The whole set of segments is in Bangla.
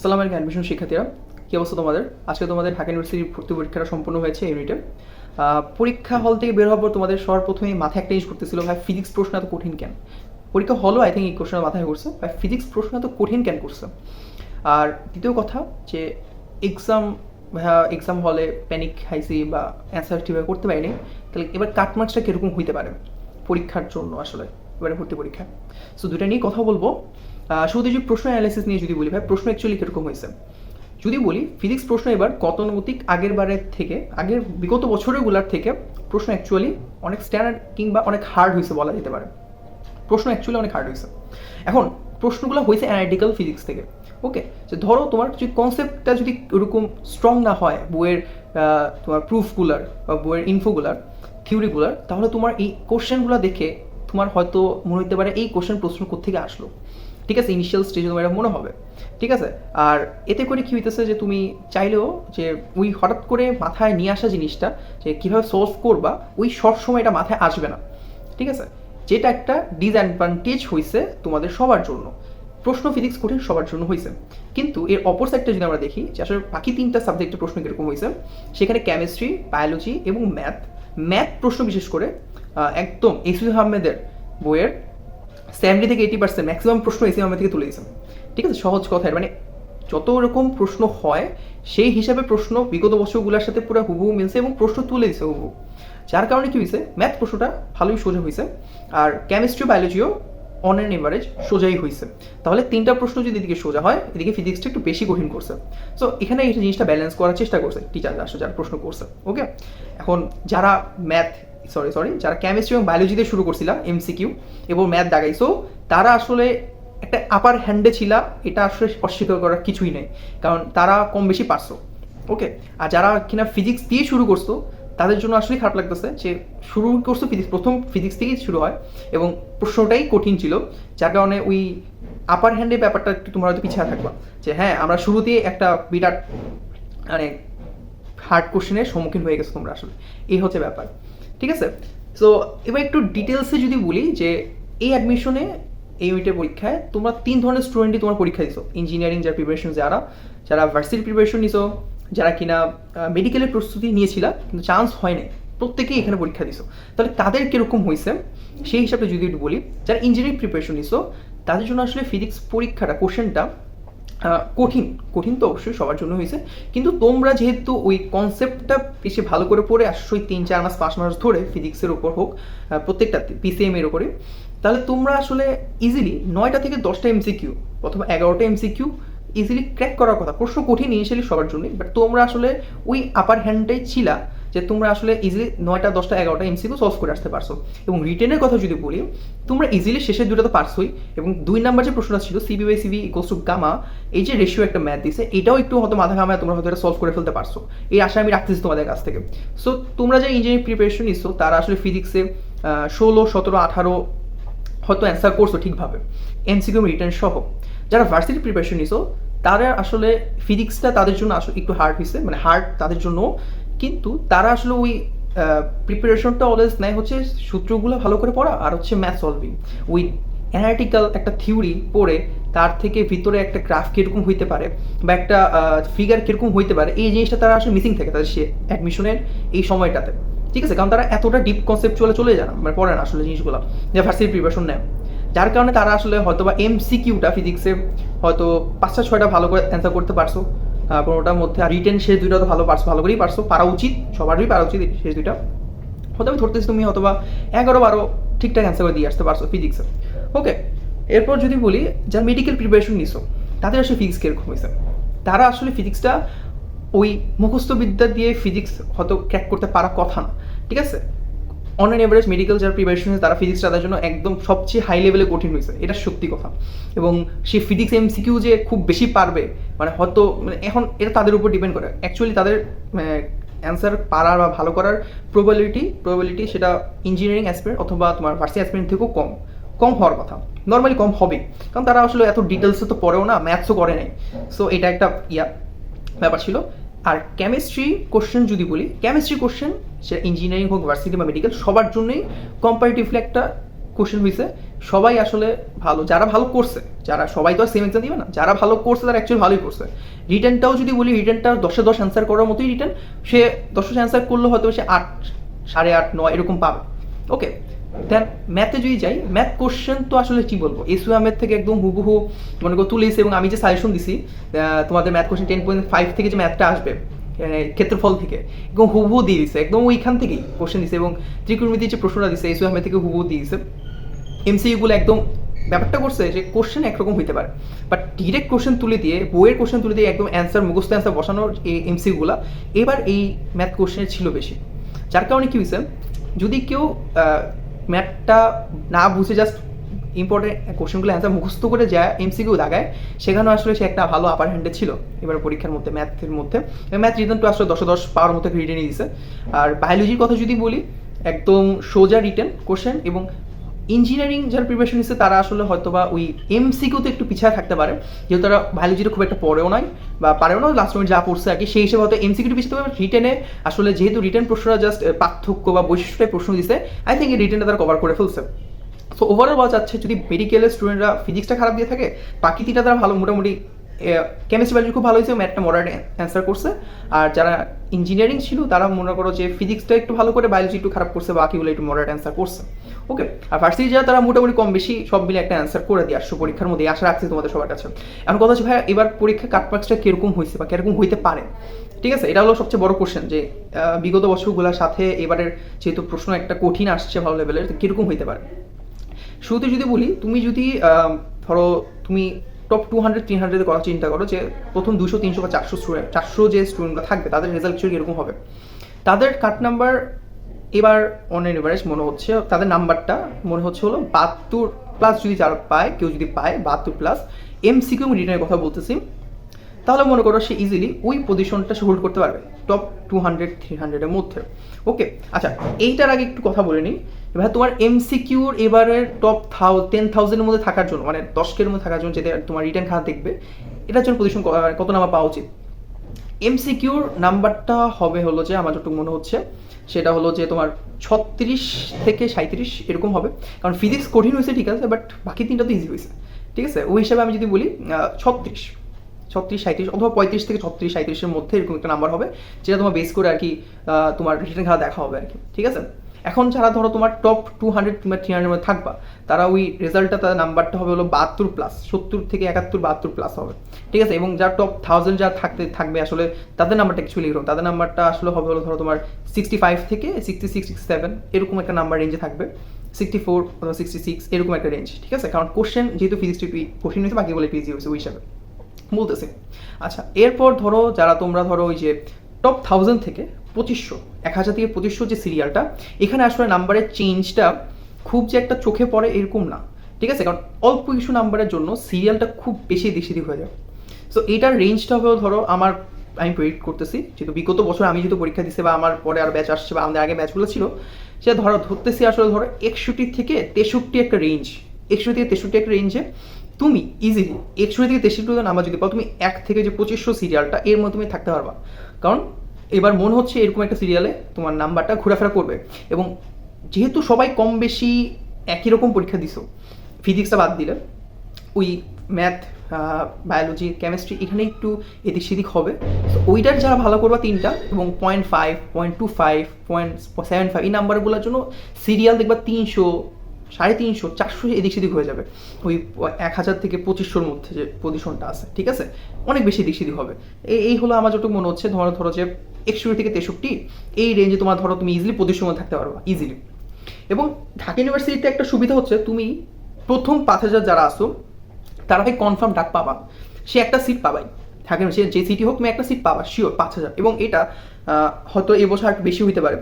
আসসালামু আলাইকুম অ্যাডমিশন শিক্ষার্থীরা, কী অবস্থা তোমাদের? আজকে তোমাদের ঢাকা ইউনিভার্সিটির ভর্তি পরীক্ষাটা সম্পূর্ণ হয়েছে ইউনিটে পরীক্ষা হল থেকে বের হওয়ার পর তোমাদের সবার প্রথমেই মাথায় একটা জিনিস করতেছিল ভাই ফিজিক্স প্রশ্ন এত কঠিন কেন? পরীক্ষা হলো আই থিঙ্ক এই কোশ্চেন মাথায় করছে ভাই ফিজিক্স প্রশ্ন এত কঠিন কেন করছে? আর দ্বিতীয় কথা, যে এক্সাম এক্সাম হলে প্যানিক খাইছি বা অ্যান্সার ঠিকভাবে করতে পারিনি, তাহলে এবার কাটমার্কসটা কীরকম হইতে পারে পরীক্ষার জন্য আসলে, এবারে ভর্তি পরীক্ষা? সো দুটা নিয়ে কথা বলব। শুধু যে প্রশ্ন অ্যানালাইসিস নিয়ে যদি বলি ভাই, প্রশ্ন অ্যাকচুয়ালি কীরকম হয়েছে? যদি বলি ফিজিক্স প্রশ্ন এবার গতানুগতিক আগের বারের থেকে, আগের বিগত বছরগুলোর থেকে প্রশ্ন অ্যাকচুয়ালি অনেক স্ট্যান্ডার্ড কিংবা অনেক হার্ড হয়েছে বলা যেতে পারে। প্রশ্ন অ্যাকচুয়ালি অনেক হার্ড হয়েছে। এখন, প্রশ্নগুলো হয়েছে অ্যানালিটিক্যাল ফিজিক্স থেকে ওকে যে ধরো তোমার যদি কনসেপ্টটা যদি ওরকম স্ট্রং না হয়, বইয়ের তোমার প্রুফগুলার বা বইয়ের ইনফোগুলার থিওরিগুলার তাহলে তোমার এই কোশ্চেনগুলো দেখে তোমার হয়তো মনে হতে পারে এই কোশ্চেন প্রশ্ন কোথেকে আসলো। ঠিক আছে ইনিশিয়াল স্টেজে তোমার এটা মনে হবে, ঠিক আছে? আর এতে করে কি হইতেছে যে তুমি চাইলেও যে ওই হঠাৎ করে মাথায় নিয়ে আসা জিনিসটা, যে কীভাবে সলভ করবা, ওই শর্ট সময় এটা মাথায় আসবে না, ঠিক আছে? যেটা একটা ডিসঅ্যাডভান্টেজ হয়েছে তোমাদের সবার জন্য, প্রশ্ন ফিজিক্স কঠিন সবার জন্য হয়েছে কিন্তু এর অপর সাইডটা যদি আমরা দেখি, যে আসলে বাকি তিনটা সাবজেক্টের প্রশ্ন কীরকম হয়েছে সেখানে কেমিস্ট্রি বায়োলজি এবং ম্যাথ ম্যাথ প্রশ্ন বিশেষ করে একদম এসি আহমেদের বইয়ের সেভেন্টি থেকে এইটি পার্সেন্ট ম্যাক্সিমাম প্রশ্ন এসি আহমেদ থেকে তুলে দিয়েছে। ঠিক আছে? সহজ কথায় মানে যত রকম প্রশ্ন হয়, সেই হিসাবে প্রশ্ন বিগত বছরগুলোর সাথে পুরো হুবহু মিলছে এবং প্রশ্ন তুলে দিছে হুবহু। যার কারণে কি হয়েছে? ম্যাথ প্রশ্নটা ভালোই সোজা হয়েছে। আর কেমিস্ট্রি বায়োলজিও অন অ্যান এভারেজ সোজাই হয়েছে। তাহলে তিনটা প্রশ্ন যদি এদিকে সোজা হয়, এদিকে ফিজিক্সটা একটু বেশি কঠিন করছে। সো এখানে এই জিনিসটা ব্যালেন্স করার চেষ্টা করছে টিচাররা আসলে যারা প্রশ্ন করছে। ওকে এখন যারা ম্যাথ সরি সরি যারা কেমিস্ট্রি এবং বায়োলজিতে শুরু করছিলাম এমসিকিউ এবং ম্যাথ দাগাইছো তারা আসলে একটা আপার হ্যান্ডে ছিল, এটা আসলে অস্বীকার করার কিছুই নেই। কারণ তারা কম বেশি পারছ। ওকে আর যারা কিনা ফিজিক্স দিয়ে শুরু করছ, তাদের জন্য আসলে খারাপ লাগতেছে যে, শুরু করছ ফিজিক্স প্রথম ফিজিক্স থেকেই শুরু হয় এবং প্রশ্নটাই কঠিন ছিল। যার কারণে ওই আপার হ্যান্ডে ব্যাপারটা একটু তোমরা হয়তো পিছিয়ে থাকবা। যে হ্যাঁ আমরা শুরুতেই একটা বিরাট মানে হার্ড কোশ্চেনের সম্মুখীন হয়ে গেছো তোমরা আসলে। এই হচ্ছে ব্যাপার। ঠিক আছে? সো এবার একটু ডিটেলসে যদি বলি যে এই অ্যাডমিশনে এই ইউনিটের পরীক্ষায় তোমরা তিন ধরনের স্টুডেন্টই তোমার পরীক্ষা দিছো। ইঞ্জিনিয়ারিং যার প্রিপারেশন যারা যারা ভার্সিটি প্রিপারেশন নিছো, যারা কিনা মেডিকেলের প্রস্তুতি নিয়েছিল, কিন্তু চান্স হয়নি প্রত্যেকেই এখানে পরীক্ষা দিছো। তাহলে তাদের কীরকম হয়েছে সেই হিসাবে যদি একটু বলি, যারা ইঞ্জিনিয়ারিং প্রিপারেশন নিছো, তাদের জন্য আসলে ফিজিক্স পরীক্ষাটা কোশ্চেনটা কঠিন কঠিন তো অবশ্যই সবার জন্য হয়েছে। কিন্তু তোমরা যেহেতু ওই কনসেপ্টটা বেশি ভালো করে পড়ে আসছো তিন, চার মাস, পাঁচ মাস ধরে ফিজিক্সের উপর হোক প্রত্যেকটা পিসিএম এর উপরে, তাহলে তোমরা আসলে ইজিলি নয়টা থেকে দশটা এমসিকিউ অথবা এগারোটা এমসিকিউ ইজিলি ক্র্যাক করার কথা। প্রশ্ন কঠিন ইনিশিয়ালি সবার জন্য বাট তোমরা আসলে ওই আপার হ্যান্ডটাই ছিলা। যে তোমরা আসলে ইজিলি নয়টা, দশটা, এগারোটা এমসিকিউ সলভ করে আসতে পারছ। এবং রিটেনের কথা যদি বলি, তোমরা ইজিলি শেষের দুটো তো পারছোই। এবং দুই নাম্বার যে প্রশ্নটা ছিল CB by CB equals to gamma এই যে রেশিও একটা ম্যাথ দিছে, এটাও একটু হয়তো মাথা ঘামায় তোমরা হয়তো এটা সলভ করে ফেলতে পারছ। এই আশা আমি রাখতেছি তোমাদের কাছ থেকে। সো তোমরা যে ইঞ্জিনিয়ারিং প্রিপারেশন নিচ্ছ তারা আসলে ফিজিক্সে ষোলো, সতেরো, আঠারো হয়তো অ্যান্সার করছ ঠিকভাবে। এমসিকিউ রিটার্ন সহ। যারা ভার্সিটি প্রিপারেশন নিছো, তারা আসলে ফিজিক্সটা তাদের জন্য আসলে একটু হার্ড হয়েছে মানে হার্ড তাদের জন্য কিন্তু তারা আসলে ওই প্রিপারেশনটা অলওয়েজ নেয় হচ্ছে সূত্রগুলো ভালো করে পড়া আর হচ্ছে ম্যাথ সলভিং ওই অ্যানালিটিক্যাল একটা থিওরি পড়ে তার থেকে ভিতরে একটা গ্রাফ কীরকম হইতে পারে বা একটা ফিগার কীরকম হইতে পারে, এই জিনিসটা তারা আসলে মিসিং থাকে তাদের সে অ্যাডমিশনের এই সময়টাতে। ঠিক আছে? কারণ তারা এতটা ডিপ কনসেপচুয়ালে চলে যায় না মানে পড়ে না আসলে জিনিসগুলো, যে ভার্সিটি প্রিপারেশন নেয়। যার কারণে তারা আসলে হয়তো বা এম সিকিউটা ফিজিক্সে হয়তো পাঁচটা, ছয়টা ভালো করে অ্যান্সার করতে পারছ। পনেরোটার মধ্যে আর রিটেন শেষ দুইটা তো ভালো পারছ ভালো করেই পারছ পারা উচিত সবারই পারা উচিত শেষ দুইটা। হয়তো আমি ধরতেছি তুমি, অথবা এগারো বারো ঠিকঠাক অ্যান্সার করে দিয়ে আসতে পারছ ফিজিক্সে ওকে এরপর যদি বলি, যারা মেডিকেল প্রিপারেশন নিছো, তাদের আসলে ফিজিক্স কীরকম হয়েছে? তারা আসলে ফিজিক্সটা ওই মুখস্থ বিদ্যা দিয়ে ফিজিক্স হয়তো ক্র্যাক করতে পারা কথা না, ঠিক আছে? অন অ্যান এভারেজ মেডিকেল যারা প্রিপারেশন তারা ফিজিক্স তাদের জন্য একদম সবচেয়ে হাই লেভেলে কঠিন হয়েছে। এটা সত্যি কথা। এবং সে ফিজিক্স এমসিকিউ যে খুব বেশি পারবে মানে হয়তো মানে এখন এটা তাদের উপর ডিপেন্ড করে। অ্যাকচুয়ালি তাদের অ্যান্সার পারার বা ভালো করার প্রবাবিলিটি প্রবাবিলিটি সেটা ইঞ্জিনিয়ারিং অ্যাসপিরেন্ট অথবা তোমার ভার্সি অ্যাসপিরেন্ট থেকেও কম। কম হওয়ার কথা। নর্মালি কম হবে। কারণ তারা আসলে এত ডিটেলসে তো পড়েও না ম্যাথসও করে নাই। সো এটা একটা ইয়া, ব্যাপার ছিল। আর কেমিস্ট্রি কোশ্চেন যদি বলি কেমিস্ট্রি কোশ্চেন সেটা ইঞ্জিনিয়ারিং হোক ভার্সিটি বা মেডিকেল সবার জন্যই কম্পারেটিভলি একটা কোশ্চেন হয়েছে সবাই আসলে ভালো, যারা ভালো করছে, যারা সবাই তো আর সেম এক্সাম দিবে না, যারা ভালো করছে, তারা অ্যাকচুয়ালি ভালোই করছে। রিটার্নটাও যদি বলি রিটার্নটা দশে দশ অ্যান্সার করার মতোই রিটার্ন সে দশে অ্যান্সার করলে হয়তো সে আট, সাড়ে আট, নয় এরকম পাবে। ওকে দেন ম্যাথে যদি যাই ম্যাথ কোশ্চেন তো আসলে কি বলব? এসইউএমের থেকে একদম হুবহু মনে করো তুলেছি এবং আমি যে সাজেশন দিছি তোমাদের math question ten point five থেকে যে ম্যাথটা আসবে ক্ষেত্রফল থেকে, একদম হুবহু দিয়ে দিছে, একদম ওইখান থেকেই কোশ্চেন দিছে এবং ত্রিকোণমিতির যে প্রশ্নটা দিছে এসইউএমের থেকে হুবহু দিয়ে দিছে। এমসিইউগুলো একদম ব্যাপারটা করছে যে কোশ্চেন একরকম হইতে পারে। বাট ডিরেক্ট কোশ্চেন তুলে দিয়ে, বইয়ের কোশ্চেন তুলে দিয়ে একদম অ্যান্সার মুখস্থ অ্যান্সার বসানোর এই এমসিইউগুলো এবার এই ম্যাথ কোশ্চেনের ছিল বেশি। যার কারণে কি হয়েছে যদি কেউ ম্যাথটা না বুঝে জাস্ট ইম্পর্টেন্ট কোশ্চেনগুলো অ্যান্সার মুখস্থ করে যায় এমসিকিউ দাগায় সেখানেও আসলে সে একটা ভালো আপার হ্যান্ডে ছিল এবার পরীক্ষার মধ্যে ম্যাথের মধ্যে। ম্যাথ রিটার্ন টু আসলে দশে দশ পাওয়ার মতো নিয়ে দিছে। আর বায়োলজির কথা যদি বলি, একদম সোজা রিটার্ন কোশ্চেন এবং ইঞ্জিনিয়ারিং যারা প্রিপারেশন নিচ্ছে, তারা আসলে হয়তো বা ওই এমসিকিউতে একটু পিছিয়ে থাকতে পারে। যেহেতু তারা বায়োলজিটা খুব একটা পড়েও নয় বা পারেও না লাস্ট মিনিট যা পড়ছে আর কি, সেই হিসেবে হয়তো এমসিকিউটি পিছিয়ে থাকবে রিটেনে আসলে যেহেতু রিটেন প্রশ্নটা জাস্ট পার্থক্য বা বৈশিষ্ট্যের প্রশ্ন দিছে আই থিঙ্ক এই রিটেনটা তারা কভার করে ফেলছে। সো ওভারঅল বলা যাচ্ছে, যদি মেডিকেলের স্টুডেন্টরা ফিজিক্সটা খারাপ দিয়ে থাকে বাকি তিনটা তারা ভালো মোটামুটি কেমিস্ট্রি বায়োলজি খুব ভালো হয়েছে ম্যাথটা মডার্ন অ্যান্সার করছে। আর যারা ইঞ্জিনিয়ারিং ছিল, তারা মনে করো যে ফিজিক্সটা একটু ভালো করে বায়োলজি একটু খারাপ করছে, বাকিগুলো একটু মডার্ন অ্যান্সার করছে। ওকে আর ফার্স্ট যারা, তারা মোটামুটি কম বেশি সব মিলে একটা অ্যান্সার করে দিয়ে আসছো, পরীক্ষার মধ্যে। আশা রাখছি তোমাদের সবার কাছে। এখন কথা হচ্ছে ভাই এবার পরীক্ষা কাটমার্কসটা কীরকম হয়েছে বা কীরকম হইতে পারে? ঠিক আছে? এটা হলো সবচেয়ে বড় কোশ্চেন যে বিগত বছরগুলোর সাথে এবারের যেহেতু প্রশ্ন একটা কঠিন আসছে ভালো লেভেলের কীরকম হইতে পারে? শুরুতে যদি বলি, তুমি যদি ধরো, তুমি টপ টু হান্ড্রেড থ্রি হান্ড্রেডের কথা চিন্তা করো যে প্রথম দুশো, তিনশো বা চারশো স্টুডেন্ট চারশো যে স্টুডেন্টরা থাকবে, তাদের রেজাল্ট কিছু এরকম হবে? তাদের কাট নাম্বার এবার অন এভারেজ মনে হচ্ছে, তাদের নাম্বারটা মনে হচ্ছে হলো বাহাত্তর প্লাস যদি যারা পায়, কেউ যদি পায় বাহাত্তর প্লাস এম এমসিকিউ রিটার্নের কথা বলতেছি। তাহলে মনে করো সে ইজিলি ওই পজিশনটা সে হোল্ড করতে পারবে। টপ টু হান্ড্রেড থ্রি হান্ড্রেডের মধ্যে। ওকে আচ্ছা এইটার আগে একটু কথা বলে নিই। এবার তোমার এমসিকিউর এবারের টপ থাউ টেন থাউজেন্ডের মধ্যে থাকার জন্য মানে দশকের মধ্যে থাকার জন্য যেটা তোমার রিটার্ন খাতা দেখবে, এটার জন্য পজিশন কত নাম্বার পাওয়া উচিত? এমসিকিউর নাম্বারটা হবে হলো যে, আমার যতটুকু মনে হচ্ছে, সেটা হলো যে তোমার ছত্রিশ থেকে সাঁত্রিশ এরকম হবে। কারণ ফিজিক্স কঠিন হয়েছে, ঠিক আছে বাট বাকি তিনটা তো ইজি হয়েছে। ঠিক আছে? ওই হিসাবে আমি যদি বলি ছত্রিশ। ছত্রিশ সাঁত্রিশ অথবা পঁয়ত্রিশ থেকে ছত্রিশ সাঁত্রিশের মধ্যে এরকম একটা নাম্বার হবে, যেটা তোমার বেস করে আর কি তোমার রিটার্ন খাতা দেখা হবে আর কি ঠিক আছে? এখন যারা ধরো তোমার টপ টু হান্ড্রেড কিংবা থ্রি হান্ড্রেড মধ্যে থাকবা, তারা ওই রেজাল্টটা তাদের নাম্বারটা হবে হলো বাহাত্তর প্লাস সত্তর থেকে একাত্তর বাহাত্তর প্লাস হবে, ঠিক আছে? এবং যারা টপ থাউজেন্ড যারা থাকতে, থাকবে আসলে তাদের নাম্বারটা কিছু এরকম তাদের নাম্বারটা আসলে হবে হলো ধরো তোমার সিক্সটি ফাইভ থেকে সিক্সটি সিক্স সিক্সটি সেভেন এরকম একটা নাম্বার রেঞ্জে থাকবে সিক্সটি ফোর অথবা সিক্সটি সিক্স এরকম একটা রেঞ্জ ঠিক আছে? কারণ কোশ্চেন যেহেতু ফিজিক্স কঠিন হয়েছে বাকিগুলো পিজি হয়েছে, ওই হিসাবে। বলতেছি। আচ্ছা এরপর ধরো যারা তোমরা ধরো ওই যে টপ থাউজেন্ড থেকে পঁচিশশো, এক হাজার থেকে পঁচিশশো যে সিরিয়ালটা এখানে আসলে নাম্বারের চেঞ্জটা খুব যে একটা চোখে পড়ে এরকম না। ঠিক আছে? কারণ অল্প কিছু নাম্বারের জন্য সিরিয়ালটা খুব বেশি দিক হয়ে যায়। সো এটার রেঞ্জটা হলো ধরো আমার, আমি প্রেডিক্ট করতেছি, যেহেতু বিগত বছর আমি যেহেতু পরীক্ষা দিচ্ছি বা আমার পরে আর ব্যাচ আসছে বা আমাদের আগে ব্যাচগুলো ছিল, সে ধরো ধরতেছি আসলে ধরো একষট্টি থেকে তেষট্টি একটা রেঞ্জ একষট্টি থেকে তেষট্টি একটা রেঞ্জে তুমি ইজিলি একষট্টি থেকে তেষট্টি নাম্বার যদি পাও তুমি এক থেকে যে পঁচিশশো সিরিয়ালটা এর মধ্যে তুমি থাকতে পারবা। কারণ এবার মনে হচ্ছে এরকম একটা সিরিয়ালে তোমার নাম্বারটা ঘোরাফেরা করবে। এবং যেহেতু সবাই কম বেশি একই রকম পরীক্ষা দিছো ফিজিক্সটা বাদ দিলে, ওই ম্যাথ বায়োলজি কেমিস্ট্রি এখানে একটু এদিক সেদিক হবে। তো ওইটার যারা ভালো করবা তিনটা এবং point five point two five point seven five এই নাম্বারগুলোর জন্য সিরিয়াল দেখবা তিনশো সাড়ে তিনশো, চারশো এদিক সেদিক হয়ে যাবে। ওই এক হাজার থেকে পঁচিশশোর মধ্যে যে পজিশনটা আছে, ঠিক আছে? অনেক বেশি এদিক সেদিক হবে। এই হলো আমার যতটুকু মনে হচ্ছে। ধরো ধরো যে একষট্টি থেকে তেষট্টি, এই রেঞ্জে তোমার ধরো তুমি ইজিলি পজিশন মধ্যে থাকতে পারবা ইজিলি এবং ঢাকা ইউনিভার্সিটিতে একটা সুবিধা হচ্ছে, তুমি প্রথম পাঁচ হাজার যারা আসো তারা ভাই কনফার্ম ডাক পাবা। সে একটা সিট পাবাই। ঢাকা সে যে সিটি হোক, তুমি একটা সিট পাবা শিওর পাঁচ হাজার। এবং এটা হয়তো এবছর একটু বেশি হইতে পারে।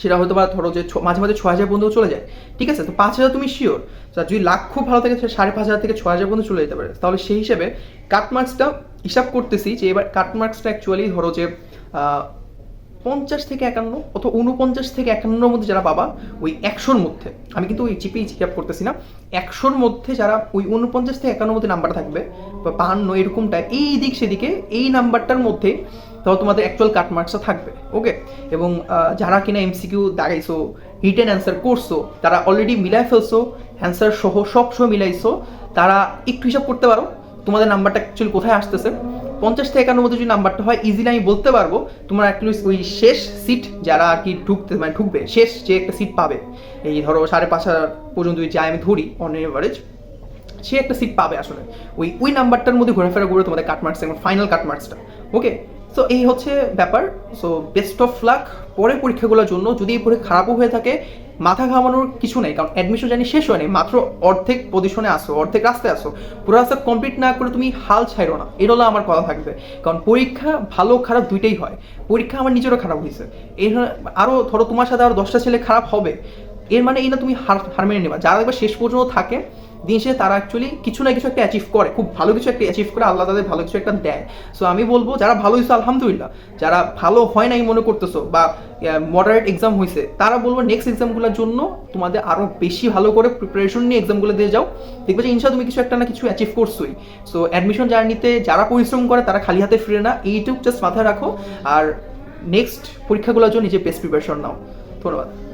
সেটা হয়তো বা ধরো যে মাঝে মাঝে ছ হাজার পর্যন্ত চলে যায়। ঠিক আছে, তো পাঁচ হাজার তুমি শিওর যদি লাখ খুব ভালো থাকে সাড়ে পাঁচ হাজার থেকে ছ হাজার পর্যন্ত চলে যেতে পারে। তাহলে সেই হিসেবে কাটমার্কসটা হিসাব করতেছি যে এবার কাটমার্কসটা অ্যাকচুয়ালি ধরো যে পঞ্চাশ থেকে একান্ন অথবা উনপঞ্চাশ থেকে একান্নর মধ্যে যারা পাবা ওই একশোর মধ্যে। আমি কিন্তু ওই চিপেই হিসাব করতেছি না। একশোর মধ্যে যারা ওই উনপঞ্চাশ থেকে একান্নর মধ্যে নাম্বার থাকবে, বা বাহান্ন এরকমটা এই দিক সেদিকে, এই নাম্বারটার মধ্যে তাহলে তোমাদের অ্যাকচুয়াল কাট মার্কসটা থাকবে ওকে এবং যারা কিনা এমসিকিউ দাগাইছো রিটেন অ্যান্সার করছ, তারা অলরেডি মিলাই ফেলছো অ্যান্সার সহ সব সময় মিলাইছো, তারা একটু হিসাব করতে পারো, তোমাদের নাম্বারটা অ্যাকচুয়ালি কোথায় আসতেছে। পঞ্চাশ থেকে একান্ন মধ্যে যদি নাম্বারটা হয় ইজিলি আমি বলতে পারব, তোমার অ্যাটলিস্ট ওই শেষ সিট যারা আর কি ঢুকতে মানে ঢুকবে, শেষ যে একটা সিট পাবে, এই ধরো সাড়ে পাঁচ হাজার পর্যন্ত যাই আমি ধরি অন এভারেজ সে একটা সিট পাবে আসলে। ওই ওই নাম্বারটার মধ্যে ঘোরাফেরা করে তোমাদের কাটমার্কস এবং ফাইনাল কাটমার্কসটা ওকে সো এই হচ্ছে ব্যাপার। সো বেস্ট অফ লাক পরের পরীক্ষাগুলোর জন্য যদি এই পরীক্ষা খারাপও হয়ে থাকে, মাথা ঘামানোর কিছু নেই, কারণ অ্যাডমিশন জানি শেষ হয়নি, মাত্র অর্ধেক পজিশনে আসো, অর্ধেক রাস্তায় আসো। পুরো রাস্তা কমপ্লিট না করে তুমি হাল ছাইরো না। এটা হলো আমার কথা থাকবে। কারণ পরীক্ষা ভালো, খারাপ দুইটাই হয়। পরীক্ষা আমার নিজেরও খারাপ হয়েছে। এই আরও ধরো তোমার সাথে আরও দশটা ছেলে খারাপ হবে। এর মানে এই না তুমি হার হার মেনে নেবা। যারা একবার শেষ পর্যন্ত থাকে দিন শেষে তারা অ্যাকচুয়ালি কিছু না কিছু একটা অ্যাচিভ করে, খুব ভালো কিছু একটা অ্যাচিভ করে, আল্লাহ তাদের ভালো কিছু একটা দেয়। সো আমি বলব, যারা ভালো হয়েছে আলহামদুলিল্লাহ। যারা ভালো হয় নাই মনে করতেছো বা মডারেট এক্সাম হয়েছে তারা বলব নেক্সট এক্সামগুলোর জন্য তোমাদের আরও বেশি ভালো করে প্রিপারেশন নিয়ে এক্সামগুলো দিয়ে যাও। দেখবে যে ইনশা তুমি কিছু একটা না কিছু অ্যাচিভ করছোই। সো অ্যাডমিশন জার্নিতে যারা পরিশ্রম করে, তারা খালি হাতে ফিরে না। এইটুকু জাস্ট মাথায় রাখো। আর নেক্সট পরীক্ষাগুলোর জন্য নিজে বেস্ট প্রিপারেশন নাও। ধন্যবাদ।